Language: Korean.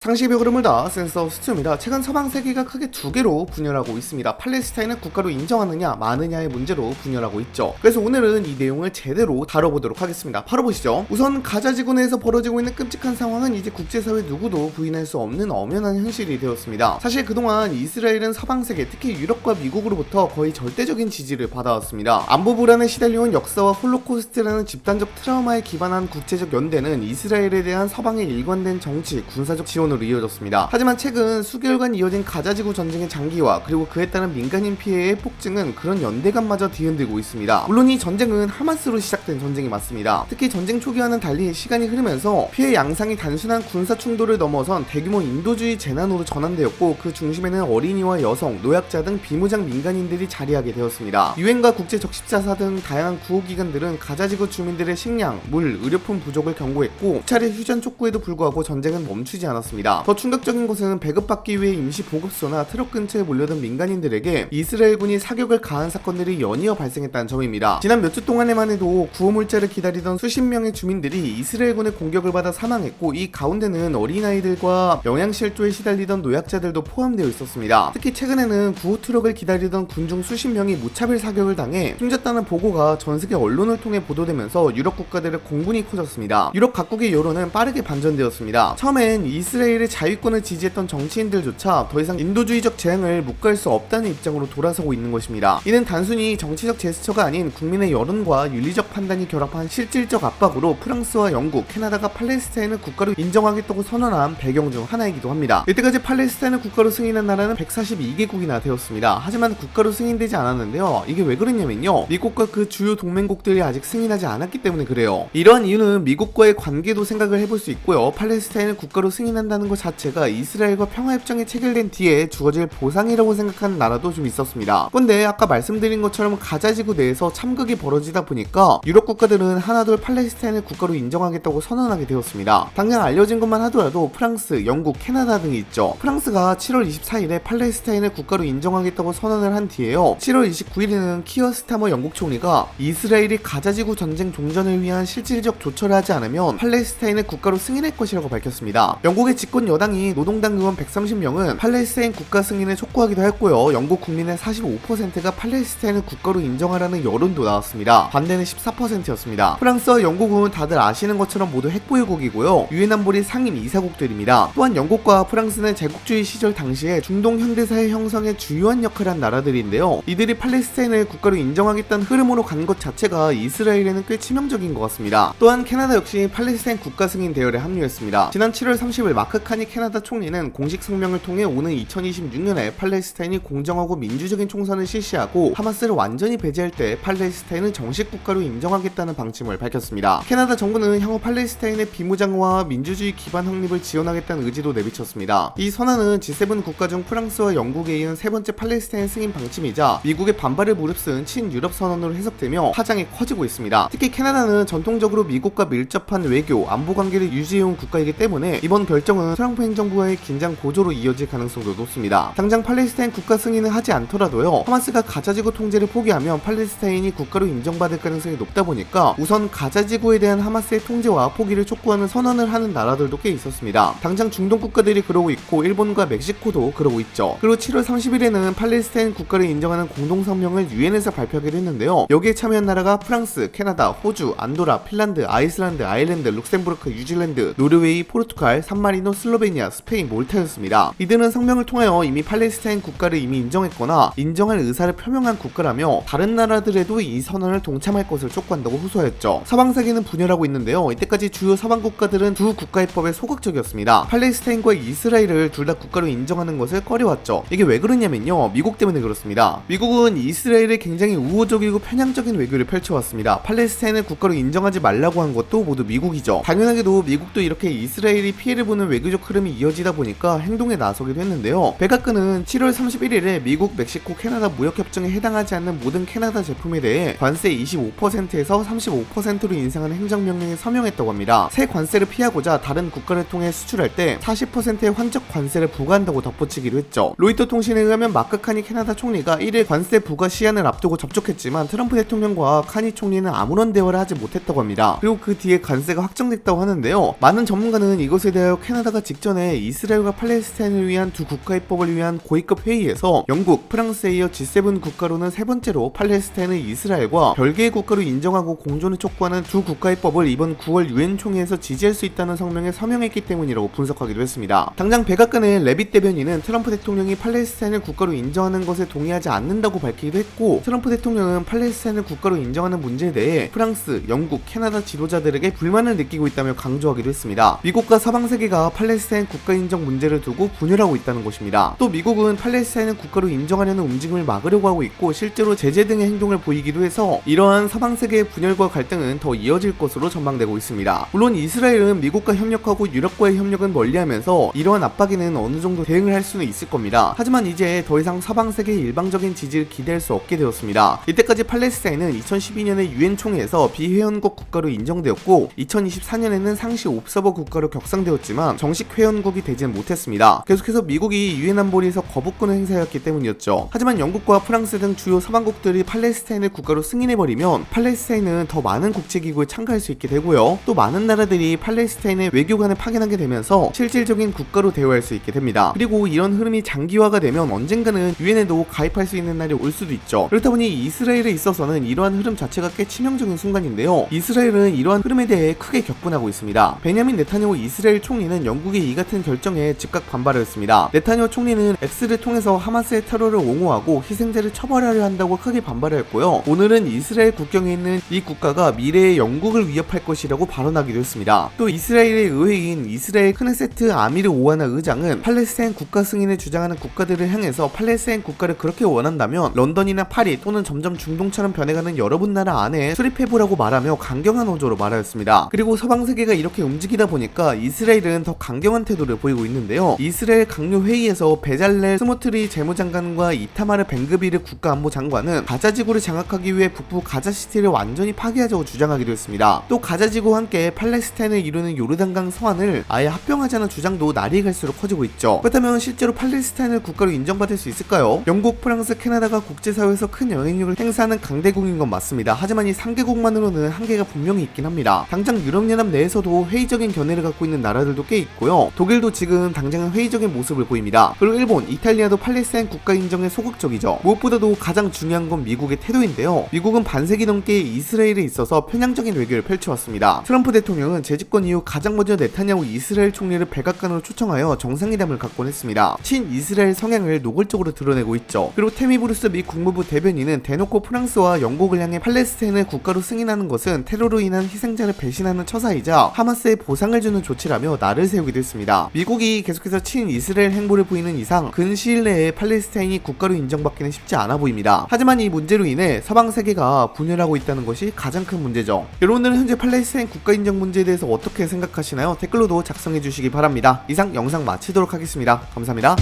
상식의 흐름을 다 센서 수트입니다. 최근 서방 세계가 크게 두 개로 분열하고 있습니다. 팔레스타인을 국가로 인정하느냐 마느냐의 문제로 분열하고 있죠. 그래서 오늘은 이 내용을 제대로 다뤄보도록 하겠습니다. 바로 보시죠. 우선 가자 지구 내에서 벌어지고 있는 끔찍한 상황은 이제 국제사회 누구도 부인할 수 없는 엄연한 현실이 되었습니다. 사실 그동안 이스라엘은 서방 세계, 특히 유럽과 미국으로부터 거의 절대적인 지지를 받아왔습니다. 안보 불안에 시달려온 역사와 홀로코스트라는 집단적 트라우마에 기반한 국제적 연대는 이스라엘에 대한 서방의 일관된 정치, 군사적 지원 으로 이어졌습니다. 하지만 최근 수개월간 이어진 가자지구 전쟁의 장기화 그리고 그에 따른 민간인 피해의 폭증은 그런 연대감마저 뒤흔들고 있습니다. 물론 이 전쟁은 하마스로 시작된 전쟁이 맞습니다. 특히 전쟁 초기와는 달리 시간이 흐르면서 피해 양상이 단순한 군사 충돌을 넘어선 대규모 인도주의 재난으로 전환되었고 그 중심에는 어린이와 여성, 노약자 등 비무장 민간인들이 자리하게 되었습니다. 유엔과 국제 적십자사 등 다양한 구호기관들은 가자지구 주민들의 식량, 물, 의료품 부족을 경고했고 차례 휴전 촉구에도 불구하고 전쟁은 멈추지 않았습니다. 더 충격적인 것은 배급받기 위해 임시 보급소나 트럭 근처에 몰려든 민간인들에게 이스라엘군이 사격을 가한 사건들이 연이어 발생했다는 점입니다. 지난 몇 주 동안에만 해도 구호물자를 기다리던 수십 명의 주민들이 이스라엘군의 공격을 받아 사망했고 이 가운데는 어린아이들과 영양실조에 시달리던 노약자들도 포함되어 있었습니다. 특히 최근에는 구호 트럭을 기다리던 군중 수십 명이 무차별 사격을 당해 숨졌다는 보고가 전 세계 언론을 통해 보도되면서 유럽 국가들의 공분이 커졌습니다. 유럽 각국의 여론은 빠르게 반전되었습니다. 처음엔 이스라엘 의 자유권을 지지했던 정치인들조차 더 이상 인도주의적 재앙을 묵과할 수 없다는 입장으로 돌아서고 있는 것입니다. 이는 단순히 정치적 제스처가 아닌 국민의 여론과 윤리적 판단이 결합한 실질적 압박으로 프랑스와 영국, 캐나다가 팔레스타인을 국가로 인정하겠다고 선언한 배경 중 하나이기도 합니다. 이때까지 팔레스타인을 국가로 승인한 나라는 142개국이나 되었습니다. 하지만 국가로 승인되지 않았는데요. 이게 왜 그랬냐면요. 미국과 그 주요 동맹국들이 아직 승인하지 않았기 때문에 그래요. 이러한 이유는 미국과의 관계도 생각을 해볼 수 있고요. 팔레스타인을 국가로 승인한다는 것 자체가 이스라엘과 평화협정이 체결된 뒤에 주어질 보상이라고 생각하는 나라도 좀 있었습니다. 근데 아까 말씀드린 것처럼 가자지구 내에서 참극이 벌어지다 보니까 유럽 국가들은 하나둘 팔레스타인을 국가로 인정하겠다고 선언하게 되었습니다. 당장 알려진 것만 하더라도 프랑스, 영국, 캐나다 등이 있죠. 프랑스가 7월 24일에 팔레스타인을 국가로 인정하겠다고 선언을 한 뒤에요. 7월 29일에는 키어 스타머 영국 총리가 이스라엘이 가자지구 전쟁 종전을 위한 실질적 조처를 하지 않으면 팔레스타인을 국가로 승인할 것이라고 밝혔습니다. 영국의 집권 여당이 노동당 의원 130명은 팔레스타인 국가 승인을 촉구하기도 했고요. 영국 국민의 45%가 팔레스타인을 국가로 인정하라는 여론도 나왔습니다. 반대는 14%였습니다. 프랑스와 영국은 다들 아시는 것처럼 모두 핵보유국이고요. 유엔 안보리 상임 이사국들입니다. 또한 영국과 프랑스는 제국주의 시절 당시에 중동 현대사의 형성에 주요한 역할을 한 나라들인데요. 이들이 팔레스타인을 국가로 인정하겠다는 흐름으로 간 것 자체가 이스라엘에는 꽤 치명적인 것 같습니다. 또한 캐나다 역시 팔레스타인 국가 승인 대열에 합류했습니다. 지난 7월 30일 마크 카니 캐나다 총리는 공식 성명을 통해 오는 2026년에 팔레스타인이 공정하고 민주적인 총선을 실시하고 하마스를 완전히 배제할 때 팔레스타인을 정식 국가로 인정하겠다는 방침을 밝혔습니다. 캐나다 정부는 향후 팔레스타인의 비무장화와 민주주의 기반 확립을 지원하겠다는 의지도 내비쳤습니다. 이 선언은 G7 국가 중 프랑스와 영국에 이은 세 번째 팔레스타인 승인 방침이자 미국의 반발을 무릅쓴 친유럽 선언으로 해석되며 파장이 커지고 있습니다. 특히 캐나다는 전통적으로 미국과 밀접한 외교, 안보 관계를 유지해온 국가이기 때문에 이번 결정 은 트럼프 행정부와의 긴장 고조로 이어질 가능성도 높습니다. 당장 팔레스타인 국가 승인을 하지 않더라도요. 하마스가 가자지구 통제를 포기하면 팔레스타인이 국가로 인정받을 가능성이 높다 보니까 우선 가자지구에 대한 하마스의 통제와 포기를 촉구하는 선언을 하는 나라들도 꽤 있었습니다. 당장 중동 국가들이 그러고 있고 일본과 멕시코도 그러고 있죠. 그리고 7월 30일에는 팔레스타인 국가를 인정하는 공동성명을 유엔에서 발표하기로 했는데요. 여기에 참여한 나라가 프랑스, 캐나다, 호주, 안도라, 핀란드, 아이슬란드, 아일랜드, 룩셈부르크, 뉴질랜드, 노르웨이, 포르투갈, 산마리노, 슬로베니아, 스페인, 몰타였습니다. 이들은 성명을 통하여 이미 팔레스타인 국가를 이미 인정했거나 인정할 의사를 표명한 국가라며 다른 나라들에도 이 선언을 동참할 것을 촉구한다고 호소하였죠. 서방 세계는 분열하고 있는데요. 이때까지 주요 서방 국가들은 두 국가 입법에 소극적이었습니다. 팔레스타인과 이스라엘을 둘 다 국가로 인정하는 것을 꺼려왔죠. 이게 왜 그러냐면요. 미국 때문에 그렇습니다. 미국은 이스라엘에 굉장히 우호적이고 편향적인 외교를 펼쳐왔습니다. 팔레스타인을 국가로 인정하지 말라고 한 것도 모두 미국이죠. 당연하게도 미국도 이렇게 이스라엘이 피해를 보는 외 교적 흐름이 이어지다 보니까 행동에 나서기도 했는데요. 백악관은 7월 31일에 미국, 멕시코, 캐나다 무역협정에 해당하지 않는 모든 캐나다 제품에 대해 관세 25%에서 35%로 인상하는 행정명령에 서명했다고 합니다. 새 관세를 피하고자 다른 국가를 통해 수출할 때 40%의 환적 관세를 부과한다고 덧붙이기로 했죠. 로이터 통신에 의하면 마크 카니 캐나다 총리가 1일 관세 부과 시한을 앞두고 접촉했지만 트럼프 대통령과 카니 총리는 아무런 대화를 하지 못했다고 합니다. 그리고 그 뒤에 관세가 확정됐다고 하는데요. 많은 전문가는 이것에 대하여 캐나다 캐나다가 직전에 이스라엘과 팔레스타인을 위한 두 국가 입법을 위한 고위급 회의에서 영국, 프랑스에 이어 G7 국가로는 세 번째로 팔레스타인을 이스라엘과 별개의 국가로 인정하고 공존을 촉구하는 두 국가 입법을 이번 9월 유엔 총회에서 지지할 수 있다는 성명에 서명했기 때문이라고 분석하기도 했습니다. 당장 백악관의 레빗 대변인은 트럼프 대통령이 팔레스타인을 국가로 인정하는 것에 동의하지 않는다고 밝히기도 했고 트럼프 대통령은 팔레스타인을 국가로 인정하는 문제에 대해 프랑스, 영국, 캐나다 지도자들에게 불만을 느끼고 있다며 강조하기도 했습니다. 미국과 서방 세계가 팔레스타인 국가 인정 문제를 두고 분열하고 있다는 것입니다. 또 미국은 팔레스타인을 국가로 인정하려는 움직임을 막으려고 하고 있고 실제로 제재 등의 행동을 보이기도 해서 이러한 서방 세계의 분열과 갈등은 더 이어질 것으로 전망되고 있습니다. 물론 이스라엘은 미국과 협력하고 유럽과의 협력은 멀리하면서 이러한 압박에는 어느 정도 대응을 할 수는 있을 겁니다. 하지만 이제 더 이상 서방 세계의 일방적인 지지를 기대할 수 없게 되었습니다. 이때까지 팔레스타인은 2012년에 유엔 총회에서 비회원국 국가로 인정되었고 2024년에는 상시 옵서버 국가로 격상되었지만 정식 회원국이 되지는 못했습니다. 계속해서 미국이 유엔 안보리에서 거부권을 행사했기 때문이었죠. 하지만 영국과 프랑스 등 주요 서방국들이 팔레스타인을 국가로 승인해버리면 팔레스타인은 더 많은 국제기구에 참가할 수 있게 되고요. 또 많은 나라들이 팔레스타인의 외교관을 파견하게 되면서 실질적인 국가로 대우할 수 있게 됩니다. 그리고 이런 흐름이 장기화가 되면 언젠가는 유엔에도 가입할 수 있는 날이 올 수도 있죠. 그렇다 보니 이스라엘에 있어서는 이러한 흐름 자체가 꽤 치명적인 순간인데요. 이스라엘은 이러한 흐름에 대해 크게 격분하고 있습니다. 베냐민 네타냐후 이스라엘 총리는 영 국의 이 같은 결정에 즉각 반발하였습니다. 네타냐후 총리는 X를 통해서 하마스의 테러를 옹호하고 희생자를 처벌하려 한다고 크게 반발하였고요. 오늘은 이스라엘 국경에 있는 이 국가가 미래의 영국을 위협할 것이라고 발언하기도 했습니다. 또 이스라엘의 의회인 이스라엘 크네세트 아미르 오하나 의장은 팔레스타인 국가 승인을 주장하는 국가들을 향해서 팔레스타인 국가를 그렇게 원한다면 런던이나 파리 또는 점점 중동처럼 변해가는 여러분 나라 안에 수립해보라고 말하며 강경한 어조로 말하였습니다. 그리고 서방 세계가 이렇게 움직이다 보니까 이스라엘은 더 강경한 태도를 보이고 있는데요. 이스라엘 강요 회의에서 베잘렐 스모트리 재무장관과 이타마르 벤그비르 국가안보 장관은 가자지구를 장악하기 위해 북부 가자시티를 완전히 파괴하자고 주장하기도 했습니다. 또 가자지구와 함께 팔레스타인을 이루는 요르단강 서안을 아예 합병하자는 주장도 날이 갈수록 커지고 있죠. 그렇다면 실제로 팔레스타인을 국가로 인정받을 수 있을까요? 영국, 프랑스, 캐나다가 국제사회에서 큰 영향력을 행사하는 강대국인 건 맞습니다. 하지만 이 3개국만으로는 한계가 분명히 있긴 합니다. 당장 유럽연합 내에서도 회의적인 견해를 갖고 있는 나라들도 꽤 있고 요. 독일도 지금 당장은 회의적인 모습을 보입니다. 그리고 일본, 이탈리아도 팔레스타인 국가 인정에 소극적이죠. 무엇보다도 가장 중요한 건 미국의 태도인데요. 미국은 반세기 넘게 이스라엘에 있어서 편향적인 외교를 펼쳐왔습니다. 트럼프 대통령은 재집권 이후 가장 먼저 네타냐후 이스라엘 총리를 백악관으로 초청하여 정상회담을 갖곤 했습니다. 친 이스라엘 성향을 노골적으로 드러내고 있죠. 그리고 테미 브루스 미 국무부 대변인은 대놓고 프랑스와 영국을 향해 팔레스타인을 국가로 승인하는 것은 테러로 인한 희생자를 배신하는 처사이자 하마스에 보상을 주는 조치라며 나를 세우 기도 했습니다. 미국이 계속해서 친 이스라엘 행보를 보이는 이상 근 시일 내에 팔레스타인이 국가로 인정받기는 쉽지 않아 보입니다. 하지만 이 문제로 인해 서방 세계가 분열하고 있다는 것이 가장 큰 문제죠. 여러분들은 현재 팔레스타인 국가 인정 문제에 대해서 어떻게 생각하시나요? 댓글로도 작성해 주시기 바랍니다. 이상 영상 마치도록 하겠습니다. 감사합니다.